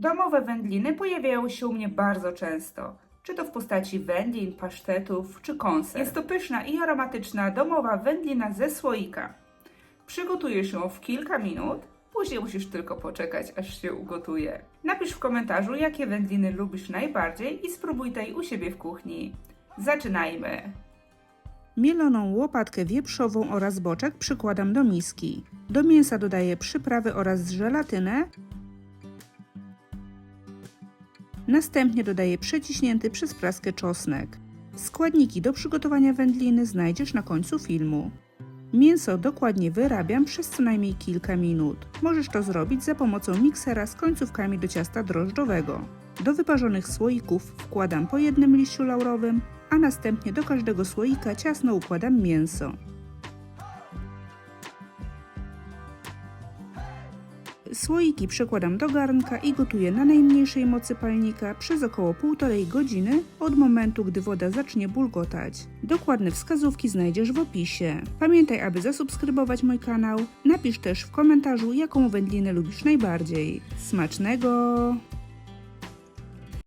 Domowe wędliny pojawiają się u mnie bardzo często. Czy to w postaci wędlin, pasztetów czy konserw. Jest to pyszna i aromatyczna domowa wędlina ze słoika. Przygotujesz ją w kilka minut, później musisz tylko poczekać, aż się ugotuje. Napisz w komentarzu, jakie wędliny lubisz najbardziej i spróbuj tej u siebie w kuchni. Zaczynajmy! Mieloną łopatkę wieprzową oraz boczek przykładam do miski. Do mięsa dodaję przyprawy oraz żelatynę. Następnie dodaję przeciśnięty przez praskę czosnek. Składniki do przygotowania wędliny znajdziesz na końcu filmu. Mięso dokładnie wyrabiam przez co najmniej kilka minut. Możesz to zrobić za pomocą miksera z końcówkami do ciasta drożdżowego. Do wyparzonych słoików wkładam po jednym liściu laurowym, a następnie do każdego słoika ciasno układam mięso. Słoiki przekładam do garnka i gotuję na najmniejszej mocy palnika przez około 1,5 godziny od momentu, gdy woda zacznie bulgotać. Dokładne wskazówki znajdziesz w opisie. Pamiętaj, aby zasubskrybować mój kanał. Napisz też w komentarzu, jaką wędlinę lubisz najbardziej. Smacznego!